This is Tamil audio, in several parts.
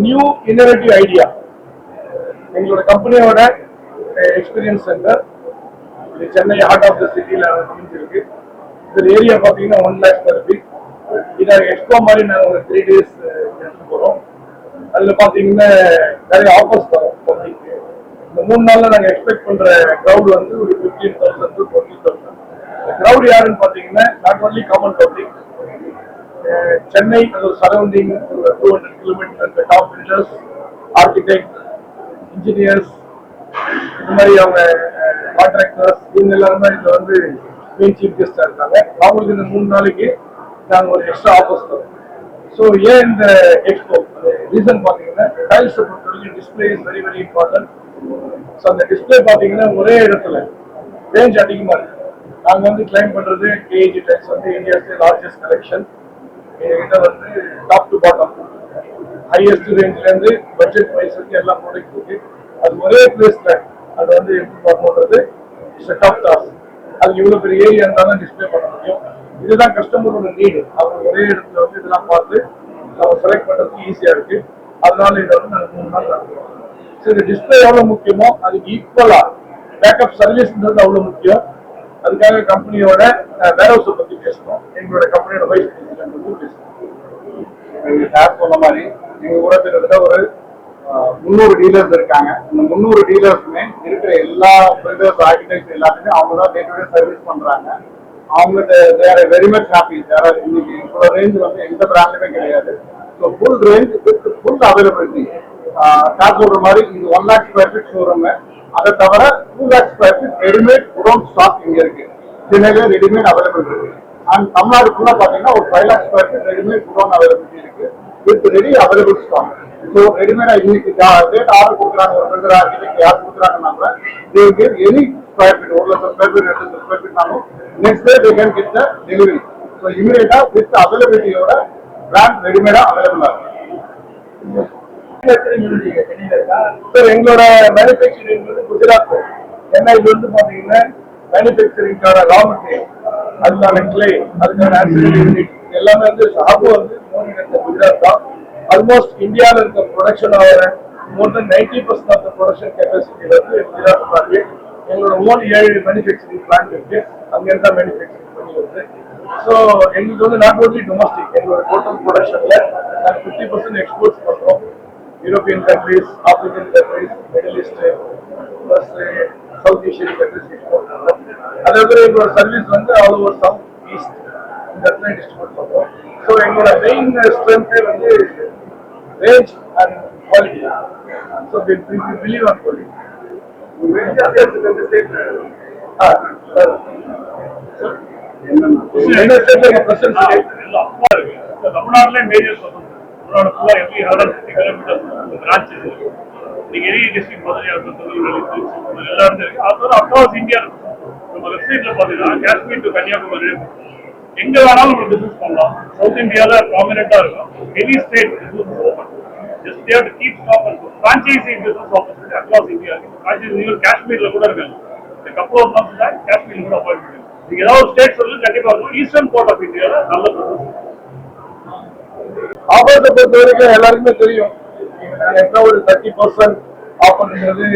நியூ இன்னோவேட்டிவ் ஐடியா எங்களோட கம்பெனியோட எக்ஸ்பீரியன்ஸ் சென்டர் இது சென்னை ஹார்ட் ஆஃப் த சிட்டியில் அமைஞ்சிருக்கு. இதில் ஏரியா பார்த்தீங்கன்னா ஒன் லேக் ஸ்கொயர் ஃபீட் இதை எக்ஸ்போ மாதிரி நாங்கள் ஒரு த்ரீ eh, டேஸ் எடுத்து போகிறோம் அதில் பார்த்தீங்கன்னா நிறைய ஆஃபர்ஸ் தரோம் பப்ளிக்கு இந்த மூணு நாளில் நாங்கள் எக்ஸ்பெக்ட் பண்ணுற க்ரௌட் வந்து ஒரு fifteen thousand to twenty thousand crowd யாருன்னு பார்த்தீங்கன்னா not only common public Chennai surrounding ஒரு two hundred builders architect engineers இந்த மாதிரி அவங்க கான்ட்ராக்டர்ஸ் இவங்க எல்லாருமே இதில் வந்து மெயின் சீஃப் கெஸ்டாக இருக்காங்க. அவங்களுக்கு இந்த மூணு நாளைக்கு நாங்கள் ஒரு எக்ஸ்ட்ரா ஆஃபர்ஸ் தரோம். ஸோ ஏன் இந்த எக்ஸ்போ ரீசன் பார்த்தீங்கன்னா டைல்ஸ் பொறுத்தவரைக்கும் display is very very important so அந்த டிஸ்பிளே பார்த்தீங்கன்னா ஒரே இடத்துல ரேஞ்ச் அதிகமாக இருக்கு. நாங்கள் வந்து கிளைம் பண்ணுறது கேஜி டைல்ஸ் வந்து இந்தியாஸ்லேயே லார்ஜஸ்ட் கலெக்ஷன் எங்ககிட்ட வந்து டாப் டு பாட்டம் ஹையஸ்ட் ரேஞ்ச்லேருந்து பட்ஜெட் வைஸ் வரைக்கும் எல்லா ப்ராடக்ட் இருக்கு. அது ஒரே பிளேஸ்ல அது வந்து எப்படி பார்க்கணுன்றது செட் ஆஃப் டாஸ் அது இவ்வளவு பெரிய ஏரியா இருந்தாலும் டிஸ்ப்ளே பண்ண முடியும். இதுதான் கஸ்டமரோட நீடு அவங்க ஒரே இடத்துல வந்து இதெல்லாம் பார்த்து அவங்க செலக்ட் பண்றதுக்கு ஈஸியா இருக்கு. அதனால இதை வந்து நாங்கள் மூணு நாள் சரி ஸோ இந்த டிஸ்பிளே எவ்வளவு முக்கியமோ அதுக்கு ஈக்குவலா பேக்கப் சர்வீஸ்ன்றது அவ்வளவு முக்கியம். அதுக்காக கம்பெனியோட வேர்ஹவுஸை பத்தி பேசணும். எங்களோட கம்பெனியோட வைஸ் பேசணும். சார் சொன்ன மாதிரி எங்க கூட கிட்டத்தட்ட ஒரு முந்நூறு டீலர்ஸ் இருக்காங்க. இந்த முந்நூறு டீலர்ஸுமே இருக்கிற எல்லா பில்டர்ஸ் ஆர்கிடெக்ட்ஸ் எல்லாத்துமே அவங்க தான் டே டு டே சர்வீஸ் பண்றாங்க. அவங்க there very much happy there இன்னைக்கு இவ்வளோ ரேஞ்ச் வந்து எந்த பிராண்ட்லுமே கிடையாது. So full range with full availability sir சொல்ற மாதிரி இது one lakh square feet showroom அதை தவிர two lakh square feet readymade godown stock இங்க இருக்கு. சென்னையில ரெடிமேட் அவைலபிள் இருக்கு. அண்ட் தமிழ்நாடு ஃபுல்லா பாத்தீங்கன்னா ஒரு five lakh square feet readymade godown available with ready available stock so ரெடிமேடா இன்னைக்கு ரேட் ஆர்டர் கொடுக்குறாங்க ஒரு பில்டர் ஆர்கிடெக்ட் யார் கொடுக்குறாங்கன்னா they give any square feet ஒரு லட்சம் ஸ்கொயர் ஃபீட் ரெண்டு லட்சம் square ஃபீட்னாலும் next day they can get the delivery so இமீடியட்டா வித் அவைலபிலிட்டியோட பிராண்ட் ரெடிமேடா அவைலபிளா இருக்கு. சார் எங்களோட மேனுஃபேக்சரிங் வந்து குஜராத் ஏன்னா இது வந்து பாத்தீங்கன்னா மேனுஃபேக்சரிங்கான ரா மெட்டீரியல் அதுக்கான கிளே அதுக்கான எல்லாமே வந்து ஷாப்பு வந்து குஜராத் தான் ஆல்மோஸ்ட் இந்தியாவில் இருக்க ப்ரொடக்ஷன் ஆகிற more than ninety percent of the production capacity வந்து குஜராத் பிளான்ட் எங்களோட ஓன் ஏழு மேனுஃபேக்சரிங் பிளான்ட் இருக்கு. அங்க இருந்தா மேனுஃபேக்சரிங் பண்ணி வருது. ஸோ எங்களுக்கு வந்து நாட் ஓன்லி டொமஸ்டிக் எங்களோட டோட்டல் ப்ரொடக்ஷன்ல நாங்கள் ஃபிஃப்டி பர்சன்ட் எக்ஸ்போர்ட்ஸ் பண்றோம். European countries African countries middle east plus south Asian countries export பண்றோம். அதே மாதிரி எங்களோட சர்வீஸ் வந்து ஆல் ஓவர் சவுத் இடத்துல டிஸ்ட்ரிபியூட் ஸோ எங்களோட மெயின் ஸ்ட்ரென்த்தே வந்து range and quality so believe on quality தமிழ்நாட்டுல மேஜர் தமிழ்நாடு கிலோமீட்டர் இருக்கு நீங்க எனி டிஸ்ட்ரிக்ட் மதுரையா இருக்கு. அக்ராஸ் இந்தியா நம்ம வெப்சைட்ல பாத்தீங்கன்னா காஷ்மீர் டு கன்னியாகுமரி எங்க வேணாலும் நம்ம பிசினஸ் பண்ணலாம். சவுத் இந்தியால ப்ராமினெண்டா இருக்கும். Any state business just they've to keep stop and franchisee business opportunity across India franchisee காஷ்மீர்ல கூட இருக்காங்க. இந்த கப்பல் ஆஃப் மந்த்ஸ் தான் காஷ்மீர்ல கூட அப்பாயின்ட் பண்ணுங்க நீங்க ஏதாவது ஒரு ஸ்டேட் சொல்லி கண்டிப்பா இருக்கும். ஈஸ்டர்ன் போர்ட் ஆஃப் இந்தியால நல்ல பிசினஸ் ஆஃபர்ஸை பொறுத்த வரைக்கும் எல்லாருக்குமே தெரியும். நாங்க ஒரு தேர்ட்டி பர்சன்ட் ஆஃபர்ன்றது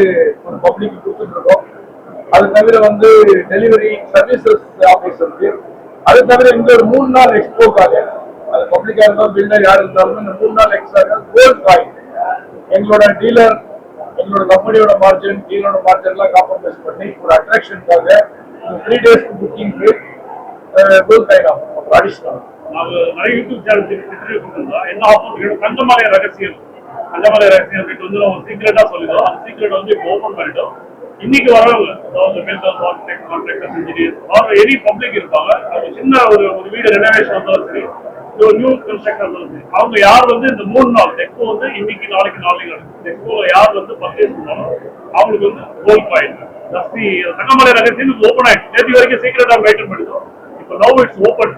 ஒரு பப்ளிக் கொடுத்துட்டு இருக்கோம். அது தவிர வந்து டெலிவரி சர்வீசஸ் ஆஃபர்ஸ் இருக்கு. அது தவிர இந்த ஒரு மூணு நாள் எக்ஸ்போக்காக அது பப்ளிக்கா இருந்தாலும் பில்டர் யார் இருந்தாலும் இந்த மூணு நாள் எக்ஸ்ட்ரா கோல்ட் காயின் எங்களோட டீலர் எங்களோட கம்பெனியோட மார்ஜின் டீலரோட மார்ஜின் எல்லாம் காம்ப்ரமைஸ் பண்ணி ஒரு அட்ராக்ஷனுக்காக த்ரீ டேஸ் புக்கிங்க்கு கோல்ட் காயின் ஆகும். அடிஷனல் நாங்க நிறைய யூடியூப் சேனல் இன்டர்வியூ என்ன ஆஃபர் தங்கமலை ரகசியம் தங்கமலை ரகசியம் வந்து நம்ம சீக்ரெட்டா சொல்லிடுவோம். அந்த சீக்ரெட் வந்து இப்போ ஓப்பன் பண்ணிட்டோம். இன்னைக்கு வரவங்க அதாவது builders architect contractors engineers or any public இருப்பாங்க அது சின்ன ஒரு ஒரு வீடு ரெனோவேஷன் வந்தாலும் சரி ஒரு நியூ கன்ஸ்ட்ரக்ஷன் வந்தாலும் சரி அவங்க யார் வந்து இந்த மூணு நாள் எக்ஸ்போ வந்து இன்னைக்கு நாளைக்கு நாளைக்கு நடக்கும் எக்ஸ்போ யார் வந்து பர்ச்சேஸ் பண்ணாலும் அவங்களுக்கு வந்து கோல் பாயிண்ட் ஜஸ்தி தங்கமலை ரகசியம் ஓப்பன் ஆயிடுச்சு. நேற்று வரைக்கும் சீக்கிரட்டா மெயின்டைன் பண்ணிட்டோம் இப்போ நோ இட்ஸ் ஓப்பன்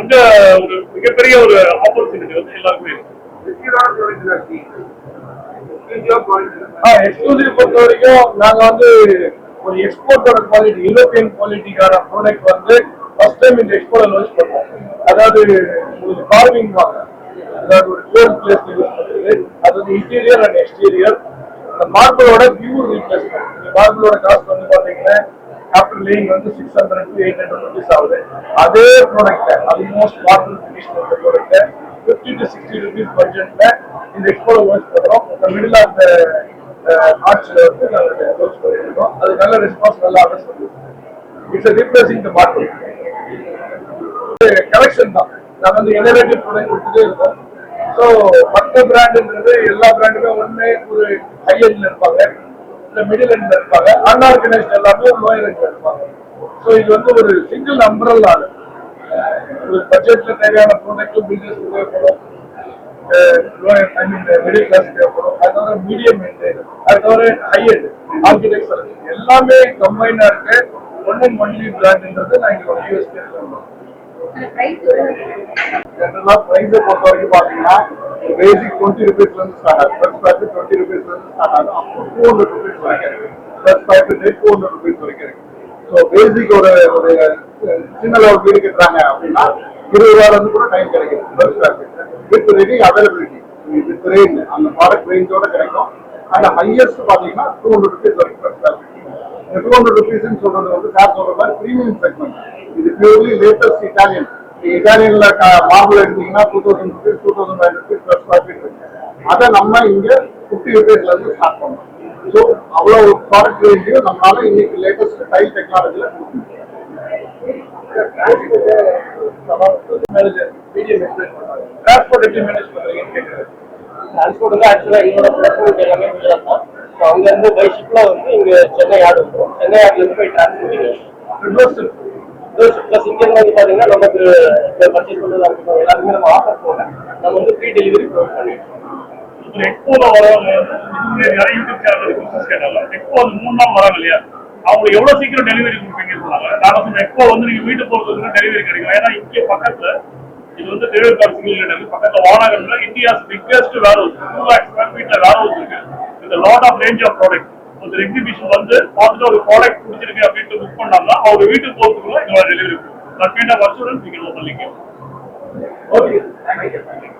அங்க ஒரு மிகப்பெரிய ஒரு ஆப்பர்ச்சுனிட்டி வந்து எல்லாருக்குமே இருக்கு. எக்ஸ்க்ளூசிவ் பொறுத்த வரைக்கும் நாங்க வந்து ஒரு எக்ஸ்போர்ட்டோட குவாலிட்டி யூரோப்பியன் குவாலிட்டிக்கான ப்ராடக்ட் வந்து ஃபர்ஸ்ட் டைம் இந்த எக்ஸ்போர்ட்ல லான்ச் பண்ணுவோம் அதாவது உங்களுக்கு கார்விங் வாங்க. அதாவது ஒரு டுவெல் பிளேஸ் யூஸ் பண்ணுறது அது வந்து இன்டீரியர் அண்ட் எக்ஸ்டீரியர் இந்த மார்பிளோட பியூர் ரீப்ளேஸ்மெண்ட் இந்த மார்பிளோட காஸ்ட் வந்து பார்த்தீங்கன்னா ஆஃப்டர் லேயிங் வந்து six hundred to eight hundred rupees ஆகுது. அதே ப்ராடக்ட் ஆல்மோஸ்ட் மார்பிள் ஃபினிஷ் பண்ணுற product fifty to sixty rupees பட்ஜெட்ல இந்த எக்ஸ்போல லான்ச் இந்த மிடில் ஆஃப் த ஆர்ட்ஸ்ல வந்து நாங்கள் பண்ணிருக்கோம் அது நல்ல ரெஸ்பான்ஸ் நல்லா அட்ரஸ் பண்ணுவோம் it's replacing the marble collection தான். நம்ம வந்து இனோவேட்டிவ் ப்ராடக்ட் கொடுத்துட்டே இருக்கோம். ஸோ மற்ற பிராண்டுன்றது எல்லா பிராண்டுமே ஒண்ணு ஒரு ஹை எண்ட்ல இருப்பாங்க. இல்லை மிடில் எண்ட்ல இருப்பாங்க. அன்ஆர்கனைஸ்ட் எல்லாமே லோயர் எண்ட்ல இருப்பாங்க. ஸோ இது வந்து ஒரு சிங்கிள் அம்பரல்லா ஒரு பட்ஜெட்ல தேவையான ப்ராடக்ட்டும் பிசினஸ் தேவைப்படும். ஐ மீன் மிடில் கிளாஸ் தேவைப்படும் அது தவிர மீடியம் எண்ட் அது தவிர ஹை எண்ட் ஆர்கிடெக்சர் எல்லாமே கம்பைனா இருக்கு. ஒன் அண்ட் ஒன்லி பிராண்ட்ன்றது நான் எங்களோட யூஎஸ்பி ஜென்ரலா பிரைஸை பொறுத்த வரைக்கும் பாத்தீங்கன்னா பேசிக் டுவெண்ட்டி ருபீஸ்ல இருந்து ஸ்டார்ட் ஆகும் டுவெண்ட்டி ருபீஸ்ல இருந்து ஸ்டார்ட் ஆகும் அப் டூ ஹண்ட்ரட் ருபீஸ் வரைக்கும் இருக்கு. First packet two hundred rupees வரைக்கும் இருக்கு. ஸோ பேசிக் ஒரு ஒரு சின்ன லெவல் வீடு கட்டுறாங்க அப்படின்னா இருபது இருந்து கூட டைம் கிடைக்குது. First packet with ready availability with range அந்த ப்ராடக்ட் ரேஞ்சோட கிடைக்கும். அந்த ஹையஸ்ட் பாத்தீங்கன்னா டூ ஹண்ட்ரட் ருபீஸ் வரைக்கும் ஃபர்ஸ்ட் இந்த டூ ஹண்ட்ரட் ருபீஸ்னு சொல்றது வந்து சார் சொல்ற மாதிரி ப்ரீமியம் செக்மெண்ட் இது பியூர்லி லேட்டஸ்ட் இட்டாலியன் இட்டாலியன்ல மார்பிள் எடுத்தீங்கன்னா two thousand rupees two thousand five rupees plus profit இருக்கு. அதை நம்ம இங்க ஃபிஃப்டி ருபீஸ்ல இருந்து ஸ்டார்ட் பண்ணோம் ஸோ அவ்வளவு ப்ராடக்ட் ரேஞ்சையும் நம்மளால இன்னைக்கு லேட்டஸ்ட் டைல் டெக்னாலஜில மேனேஜர் டிரான்ஸ்போர்ட் எப்படி மேனேஜ் பண்றீங்கன்னு கேட்குறேன் டிரான்ஸ்போர்ட் வந்து ஆக்சுவலாக எங்களோட பிளாட்ஃபார்ம் எல்லாமே குஜராத் தான் ஸோ அங்கேருந்து பை ஷிப்பில் வந்து இங்கே சென்னை ஆடு இருக்கும் சென்னை ஆட்லேருந்து போய் டிரான்ஸ்போர்ட்டிங் ப்ளஸ் இங்கேருந்து வந்து பார்த்தீங்கன்னா நமக்கு பர்ச்சேஸ் பண்ணுறதா இருக்கட்டும் எல்லாருமே நம்ம ஆஃபர் போக நம்ம வந்து ஃப்ரீ டெலிவரி ப்ரொவைட் ஒரு எக்ஸ்போல வரவங்க நிறைய யூடியூப் சேனல் பிசினஸ் கேட்டாங்க எக்ஸ்போ வந்து மூணு நாள் வராங்க இல்லையா? அவங்களுக்கு எவ்வளவு சீக்கிரம் டெலிவரி சொன்னாங்க. நாங்க சொன்ன எக்ஸ்போ வந்து நீங்க வீட்டு போறதுக்கு டெலிவரி கிடைக்கும் ஏன்னா இங்கே பக்கத்துல இது வந்து டெலிவரி கார்டு பக்கத்துல வானகர்ல India's biggest warehouse two lakh square ஃபீட்ல warehouse இருக்கு. இந்த lot of range of product ஒரு எக்ஸிபிஷன் வந்து பார்த்துட்டு ஒரு ப்ராடக்ட் பிடிச்சிருக்கு அப்படின்ட்டு புக் பண்ணாங்கன்னா அவங்க வீட்டுக்கு போகிறதுக்குள்ள எங்களோட டெலிவரி தட் கைண்ட் வருஷம் நீங்கள் பண்ணிக்கோ ஓகே